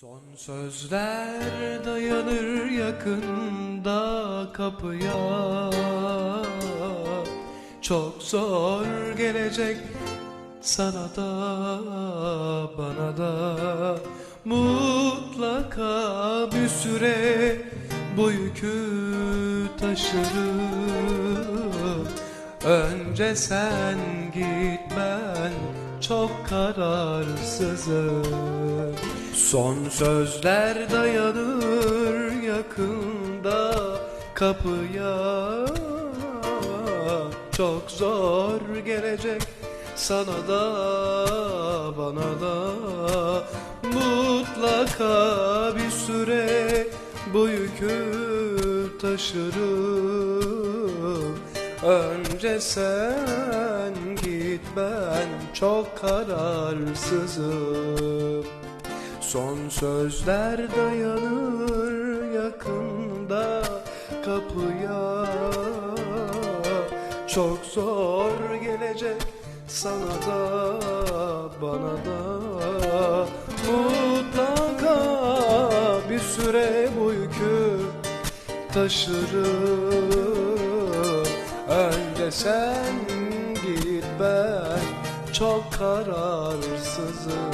Son sözler dayanır yakında kapıya. Çok zor gelecek sana da bana da. Mutlaka bir süre bu yükü taşırım. Önce sen git ben çok kararsızım Son sözler dayanır yakında kapıya. Çok zor gelecek sana da bana da. Mutlaka bir süre bu yükü taşırım. Önce sen git ben çok kararsızım Son sözler dayanır yakında kapıya. Çok zor gelecek sana da bana da. Mutlaka bir süre bu yükü taşırım. Önce sen git ben çok kararsızım